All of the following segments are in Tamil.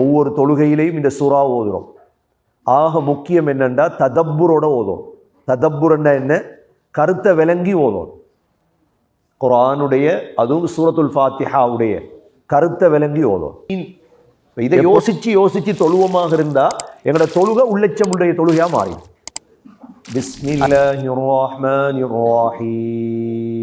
ஒவ்வொரு தொழுகையிலையும் இந்த சூறா ஓதுறோம். ஆக முக்கியம் என்னண்டா ததப்புரோட ஓதும். ததப்புரண்டா என்ன கருத்தை விளங்கி ஓதும். குர்ஆனுடைய அதுவும் சூரத்துல் ஃபாத்திஹாவுடைய கருத்தை விளங்கி ஓதும். இதை யோசிச்சு யோசிச்சு தொழுவமாக இருந்தா எங்களோட தொழுகை உள்ளச்சமுடைய தொழுகையா மாறி பிஸ்மில்லாஹிர் ரஹ்மானிர் ரஹீம்.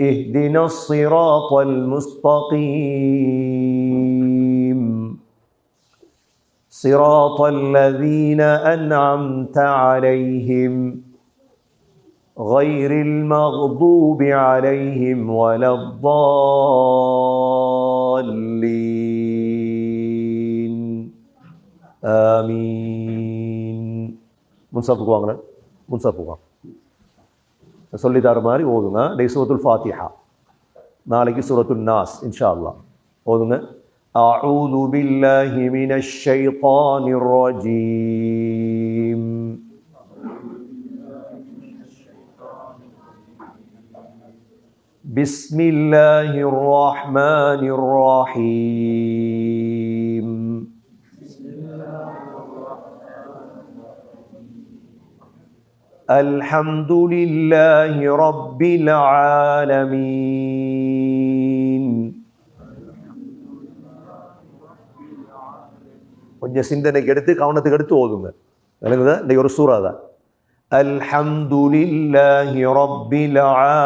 اهدنا الصراط المستقيم. صراط الذين أنعمت عليهم غير المغضوب عليهم ولا الضالين. آمين. منصف منصفوا منصف சொல்லி தர மாதிரி ஓதுங்க டே சூரத்துல் ஃபாத்திஹா நாளைக்கு சூரத்துல் நாஸ் இன்ஷா அல்லாஹ் ஓதுங்க أعوذ بالله من الشيطان الرجيم بسم الله الرحمن الرحيم الحمد لله رب العالمين கொஞ்சம் சிந்தனைக்கு எடுத்து கவனத்துக்கு எடுத்து ஓதுங்க விளங்குதா இந்த ஒரு சூறா தான் அல்ஹம்து லில்லாஹி ரப்பில்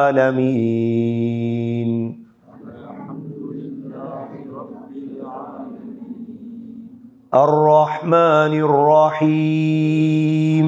ஆலமீன் الرحمن الرحيم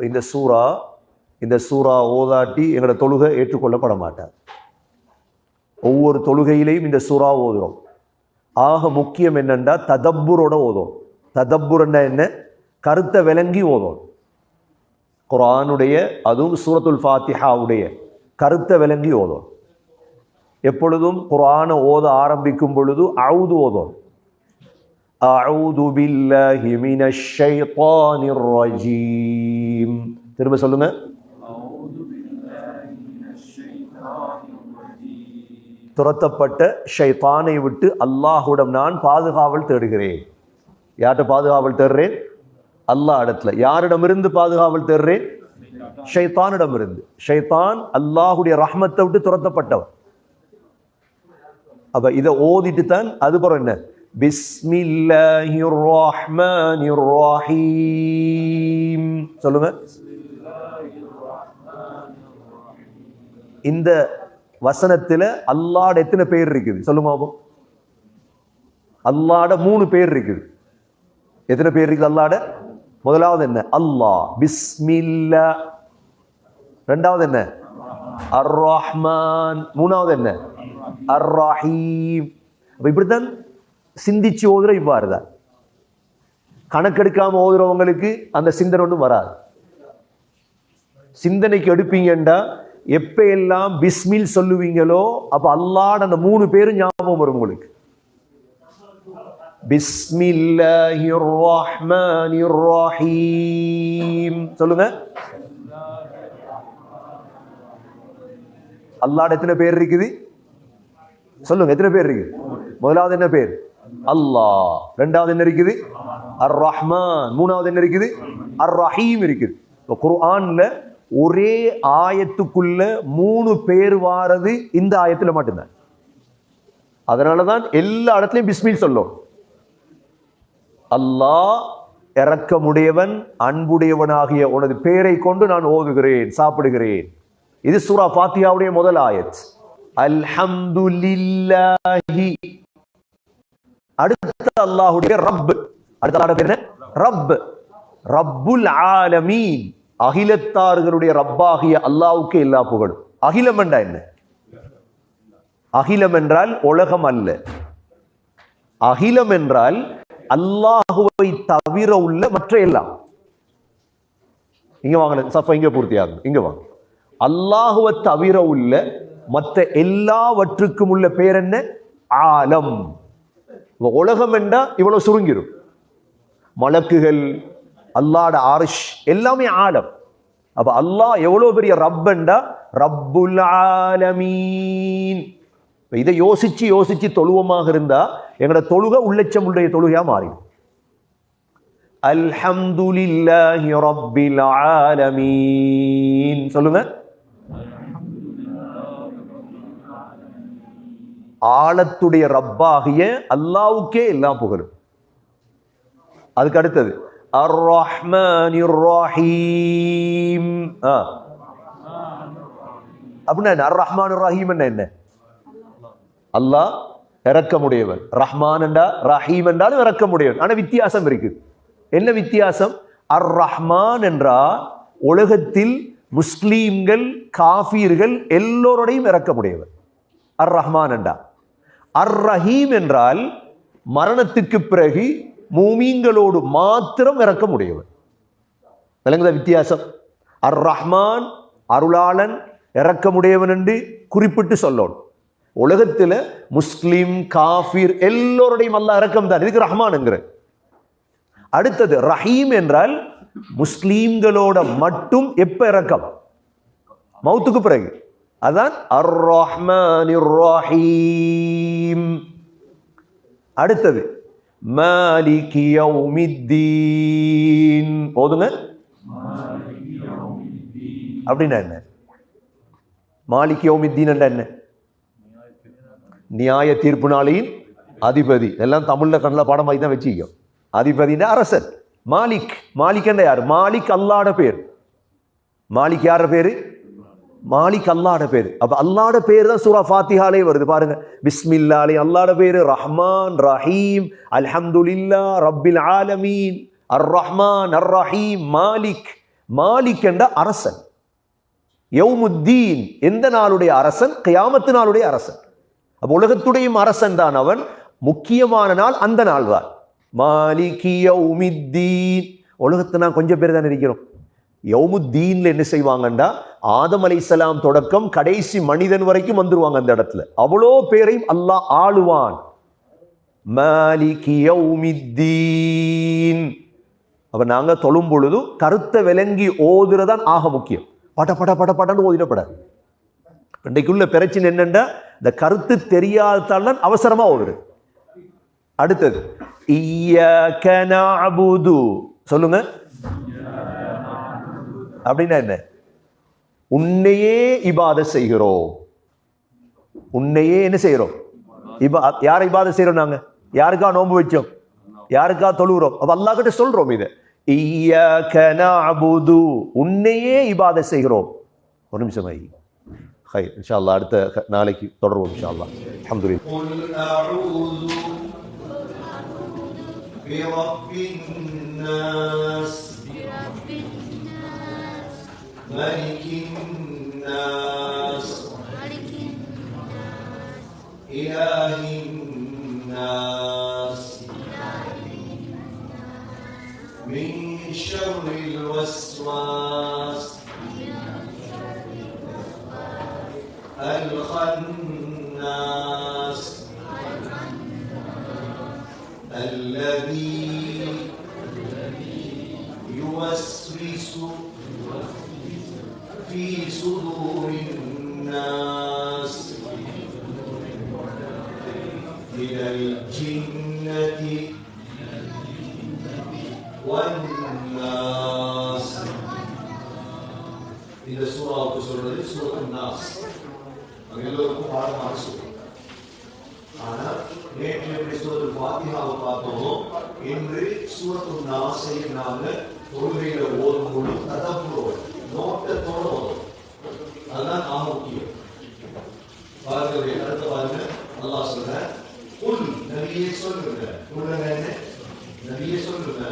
இந்த சூறா இந்த சூறா ஓதாட்டி எங்களோட தொழுகை ஏற்றுக்கொள்ளப்பட மாட்டார் ஒவ்வொரு தொழுகையிலையும் இந்த சூறா ஓதுறோம். ஆக முக்கியம் என்னண்டா? ததப்புரோட ஓதும் ததப்புரன்னா என்ன? கருத்தை விளங்கி ஓதும் குரானுடைய அதுவும் சூரத்துல் ஃபாத்திஹாவுடைய கருத்தை விளங்கி ஓதும் எப்பொழுதும் குரானை ஓத ஆரம்பிக்கும் பொழுது அவுது ஓதும் அவுது பில்லாஹி மினஷ் ஷைத்தானிர் ரஜீம். திரும்ப சொல்லுங்க. துரத்தப்பட்ட ஷைத்தானை விட்டு அல்லாஹுடம் நான் பாதுகாவல் தேடுகிறேன். யார்கிட்ட பாதுகாவல் தேடுறேன்? அல்லாஹ் இடத்துல. யாரிடமிருந்து பாதுகாவல் தேடுறேன்? ஷைத்தானிடமிருந்து. ஷைத்தான் அல்லாஹுடைய ரஹ்மத்தை விட்டு துரத்தப்பட்டவன். அப்ப இதை ஓதிட்டு தான் அதுபுறம் என்ன? பிஸ்மில்லாஹிர் ரஹ்மானிர் ரஹீம் சொல்லுங்க. இந்த வசனத்துல அல்லாட எத்தனை பேர் இருக்குது? சொல்லுங்க பாப்போம் அல்லாட மூணு பேர் இருக்குது. எத்தனை பேர் இருக்குது அல்லாட? முதலாவது என்ன? அல்லாஹ். பிஸ்மில்லா. ரெண்டாவது என்ன? அர் ரஹ்மான் மூணாவது என்ன? அர் ரஹீம் அப்போ இப்படித்தான் சிந்திச்சு ஓதுற இவ்வாறு தான். கணக்கெடுக்காம ஓதுறவங்களுக்கு அந்த சிந்தனை ஒன்றும் வராது. சிந்தனைக்கு எடுப்பீங்கண்டா எப்போ எல்லாம் பிஸ்மில் சொல்லுவீங்களோ அப்போ அல்லாட அந்த மூணு பேரும் ஞாபகம் வரும் உங்களுக்கு. சொல்லுங்க. அல்லாட எத்தனை பேர் இருக்குது? சொல்லுங்க எத்தனை பேர் இருக்குது? முதலாவது என்ன பேர்? அல்லாஹ். ரெண்டாவது என்ன இருக்குது? அர் ரஹ்மான் மூணாவது என்ன இருக்குது? அர் ரஹீம் இருக்குது. இப்போ குர்ஆன்ல ஒரே ஆயத்துக்குள்ள மூணு பேர் வாரது இந்த ஆயத்துல மட்டும்தான். அதனால தான் எல்லா இடத்துலையும் பிஸ்மில் சொல்லும். அல்லாஹ் இறக்கமுடையவன் அன்புடையவனாகிய உனது பெயரை கொண்டு நான் ஓதுகிறேன் சாப்பிடுகிறேன். இது சூரா பாத்தியாவுடைய முதல் ஆயத். அல்ஹம்துலில்லாஹி. அடுத்த அல்லாஹுடைய ரப். அடுத்த பேர் என்ன? ரப். ரப்புல் ஆலமீன். அகிலத்தார்களுடைய ரப்பாகிய அல்லாவுக்கு எல்லா புகழும். அகிலம் என்றா என்ன? அகிலம் என்றால் உலகம் அல்ல. அகிலம் என்றால் அல்லாஹுவை தவிர உள்ள மற்ற எல்லாம். இங்க வாங்க சஃபா இங்க பூர்த்தி ஆகும் இங்க வாங்க. அல்லாஹுவை தவிர உள்ள மற்ற எல்லாவற்றுக்கும் உள்ள பேர் என்ன? ஆலம். இப்போ உலகம் என்றால் இவ்வளோ சுருங்கிடும் மலக்குகள் அல்லாட ஆரிஷ் எல்லாமே ஆழம். அப்போ அல்லாஹ் எவ்வளோ பெரிய ரப்பண்டா ரப்புல் ஆலமீன். இதை யோசித்து யோசித்து தொழுவமாக இருந்தால் எங்களோட தொழுகை உள்ளச்சம் உடைய தொழுகையாக மாறிடும். அல்ஹம்துலில்லாஹி ரப்பில் ஆலமீன். சொல்லுங்க. ஆழத்துடைய ரப்பாகிய அல்லாவுக்கே எல்லா புகழும். அதுக்கு அடுத்தது அர் ரஹ்மானிர் ரஹீம் ஆ. அப்படின்னா என்ன? அர் ரஹ்மான் ரஹீம் என்ன? அல்லாஹ் இறக்கமுடையவன் ரஹ்மான் என்றா ரஹீம் என்றாலும் இறக்கமுடையவன் ஆனால் வித்தியாசம் இருக்கு. என்ன வித்தியாசம்? அர் ரஹ்மான் என்றா உலகத்தில் முஸ்லீம்கள் காஃபீர்கள் எல்லோருடையும் இறக்கமுடையவன் அர் ரஹ்மான் என்றா. அர் ரஹீம் என்றால் மரணத்துக்கு பிறகு மூமீங்களோடு மாத்திரம் இறக்க இறக்கமுடையவன் விளங்குதா வித்தியாசம்? அர் ரஹ்மான் அருளாளன் இறக்கமுடையவன் என்று குறிப்பிட்டு சொல்லணும். உலகத்தில் முஸ்லீம் காஃபிர் எல்லோருடையும் அல்ல இறக்கம் தான். இதுக்கு ரஹ்மான்ங்கிற அடுத்தது ரஹீம் என்றால் முஸ்லீம்களோட மட்டும் எப்ப இறக்கம்? மௌத்துக்கு பிறகு. அதான் அர் ரஹ்மானிர் அடுத்தது மாலிகி யௌமித்தீன். போதுங்க. அப்படின்னா என்ன? மாலிகி யௌமித்தீன் என்ன? நியாய தீர்ப்பு நாளையின் அதிபதி. எல்லாம் தமிழில் கண்ணில் பாடம் மாதிரி தான் வச்சுக்கோ அதிபதினா அரசன். மாலிக். மாலிக் என்ன யார்? மாலிக் அல்லாட பேர். மாலிக் யார பேர்? மாலிக் அல்லாட பேர். அப்ப அல்லாட பேர் தான் சூரா ஃபாத்திஹாலே வருது. பாருங்க. பிஸ்மில்லாலே அல்லாட பேரு ரஹ்மான் ரஹீம். அல்ஹம்துலில்லா ரப்பில் ஆலமீன். அர் ரஹ்மான் அர் ரஹீம் மாலிக். மாலிக் என்ற அரசன். யௌமுத்தீன். எந்த நாளுடைய அரசன்? கியாமத்து நாளுடைய அரசன். அப்ப உலகத்துடையும் அரசன் தான் அவன். முக்கியமான நாள் அந்த நாள் தான் மாலிகி யௌமித்தீன். உலகத்தை நான் கொஞ்சம் பேர் தான் இருக்கிறோம். யௌமுத்தீன்ல என்ன செய்வாங்கண்டா? ஆதம் அலைஹிஸ்ஸலாம் தொடக்கம் கடைசி மனிதன் வரைக்கும் வந்துருவாங்க அந்த இடத்துல. அவ்வளோ பேரையும் அல்லாஹ் ஆளுவான். மாலிகி யௌமித்தீன். அப்ப நாங்க தொழும் பொழுது கருத்தை விளங்கி ஓதுறதான் ஆக முக்கியம். பட பட பட படன்னு ஓதிடப்படாது. இன்றைக்குள்ள பிரச்சனை என்னன்னா இந்த கருத்து தெரியாததால் தான் அவசரமா ஓடுது அடுத்தது சொல்லுங்க. அப்படின்னா என்ன உன்னையே இபாத செய்கிறோம் உன்னையே என்ன செய்கிறோம் இபா யார் இபாத செய்கிறோம் நாங்க யாருக்கா நோன்பு வச்சோம் யாருக்கா தொழுகிறோம் அப்ப அல்லாஹ் கிட்ட சொல்றோம் இது இய்யாக்க நஅபுது உன்னையே இபாத செய்கிறோம் ஒரு நிமிஷம் ஐ ஹை இன்ஷா அல்லாஹ் அடுத்த நாளைக்கு தொடர்வோம் இன்ஷா அல்லாஹ் அல்ஹம்துலில்லாஹ் قل أعوذ برب الناس ملك الناس. إله الناس. من شر الوسواس. الخناس. الذي في صدور الناس من الجنة والناس இந்த சூறாவுக்கு சொல்றது சூரத்து நாஸ் அது எல்லோருக்கும் பாடமாக சொல்லும் ஆனா நேற்று எப்படி சூரத்து ஃபாத்திஹாவை பார்த்தோமோ இன்று சூரத்து நாஸை நாங்க தொழுகையில ஓதும் பொழுது ததப்புரோடு நோட்டத்தோட ஓதும் அதுதான் ஆக முக்கியம் பாருங்க அடுத்த பாருங்க நல்லா சொல்ற உன் நபியே சொல்லுங்க சொல்லுங்க என்ன நபியே சொல்லுங்க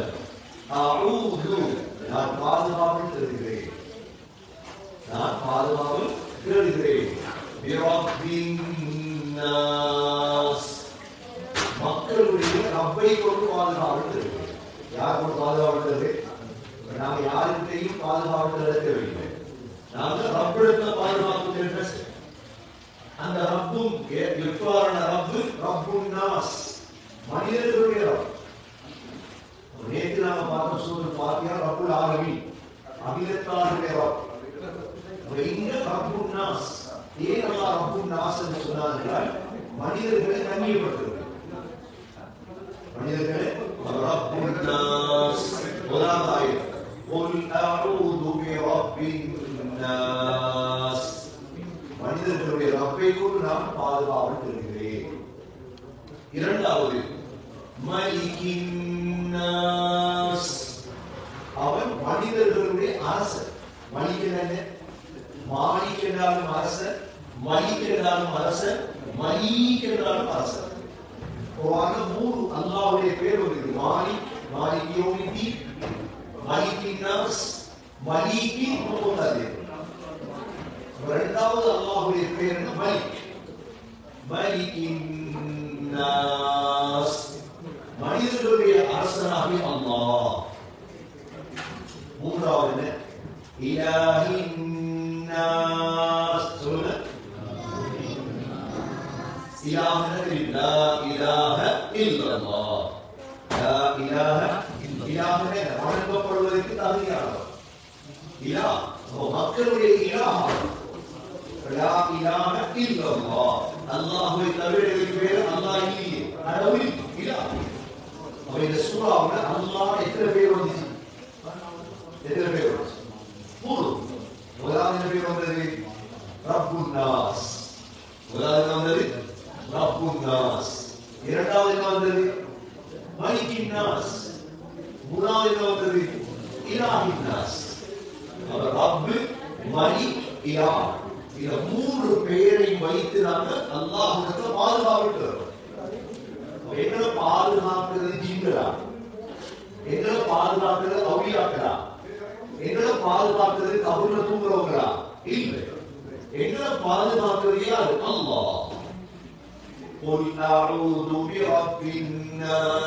நான் பாதுகாப்பு தருகிறேன் நான் பாதுகாப்பு தேடுகிறேன் மக்களுடைய ரப்பை கொண்டு பாதுகாப்பு தருகிறேன் யார் கொண்டு பாதுகாப்பு தருகிறேன் நாம் யாருக்கையும் பாதுகாப்பு தேடவில்லை நாங்க ரப்பிடத்தை பாதுகாப்பு தேடுற அந்த ரப்பும் எ- எவ்வாறான ரப்பு? ரப்பும் நாஸ். மனிதர்களுடைய ரப் நேற்று நாம பார்த்த சூழல் பாத்தியா? ரப்புல் ஆரவி அகிலத்தாருடைய ரப் இங்க ரப்பும் நாஸ். ஏன் அல்லா ரப்பும் நாஸ் என்று சொன்னார்கள் மனிதர்களை கண்ணியப்படுத்துகிறது மனிதர்களை ரப்பும் நாஸ். முதலாவது ஆயிரம் قل أعوذ برب الناس மனிதர்களுடைய ரப்பை கொண்டு நான் பாதுகாவல் பெறுகிறேன் இரண்டாவது மலிக்கின்னாஸ் அவன் மனிதர்களுடைய அரசன் மலிக்கன் என்ன மாலிக் என்றாலும் அரசன் மலிக் என்றாலும் அரசன் மலீக் என்றாலும் அரசன் குர்ஆன்ல மூணு அல்லாஹ்வுடைய பேர் வருது மாலிக் மாலிக் யௌமித்தி மலிக்கின்னாஸ் மலீக்கி முகமது இரண்டாவது அல்லாஹ்வுடைய பேர் என்ன மலிக் மலிக்கின்னாஸ் மனிதர்களுடைய அரசனாகி அல்லாஹ் மூன்றாவது என்ன இலாஹின்னாஸ் சொல்லுங்க இலாஹ லா இலாஹ இல்லல்லாஹ் லா இலாஹ இலாஹ வணங்கப்படுவதற்கு தகுதியானவர் இலா அப்போ மக்களுடைய இலாஹ் லா இலாஹ இல்லல்லாஹ் அல்லாஹ்வை தவிர இதுக்கு வேறு அல்லாஹ் இல்லையே கடவுள் இலாஹ் அப்ப இந்த சூறாவுல அல்லாஹ் எத்தனை பேர் வந்துச்சு எத்தனை பேர் வந்துச்சு மூணு முதலாவது என்ன பேர் வந்தது ரப்புன் நாஸ் முதலாவது என்ன வந்தது ரப்புன் நாஸ் இரண்டாவது என்ன வந்தது மலிக்கின் நாஸ் மூணாவது என்ன வந்தது இலாஹின் நாஸ் அவர் ரப்பு மலிக் இலாஹ் இந்த மூன்று பெயரை வைத்து நாங்க அல்லாஹ்விடத்துல பாதுகாப்பு தரோம் எங்களை பாதுகாக்கிறது ஜிங்களா எங்களை பாதுகாக்கிறது அவுளியாக்களா எங்களை பாதுகாக்கிறது கபூர்ல தூங்குறவங்களா இல்லை எங்களை பாதுகாக்கிறது யாரு அல்லாஹ் قل أعوذ برب الناس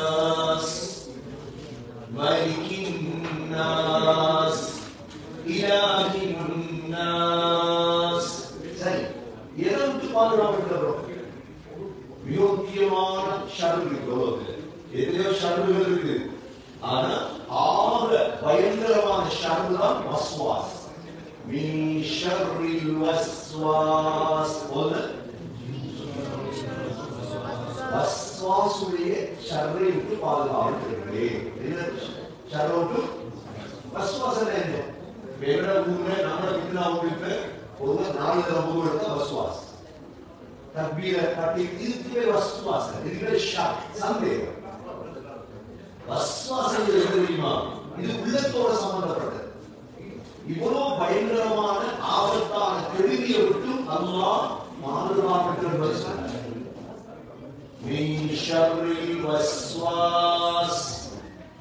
வஸ்வாசுடைய ஷர்ரை விட்டு பாதுகாக்கிறேன் என்ன? ஷர்ரை விட்டு என்ன வேற ஊர்ல நம்ம விட்டுனா ஒரு நாலு தடவை எடுத்தா வஸ்வாஸ் தக்பீர கட்டி ஷாக் சந்தேகம். எது தெரியுமா? இது உள்ளத்தோட சம்பந்தப்பட்டது. இவ்வளவு பயங்கரமான ஆபத்தான கெடுதியை விட்டு அல்லாஹ் மாறுதலாக சொன்னார் மின் ஷர்ரில் வஸ்வாஸ்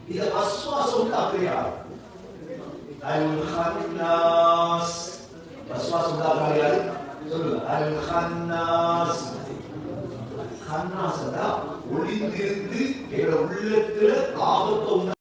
இது வஸ்வாசம் வந்து அப்படியே ஆகும் அல் ஹன்னாஸ் வஸ்வாஸ் வந்து அப்படியே யாரு சொல்லுங்க அல் ஹன்னாஸ் ஹன்னாஸ் ஒளிந்திருந்து எங்க உள்ளத்துல ஆபத்தை உண்டாக்குற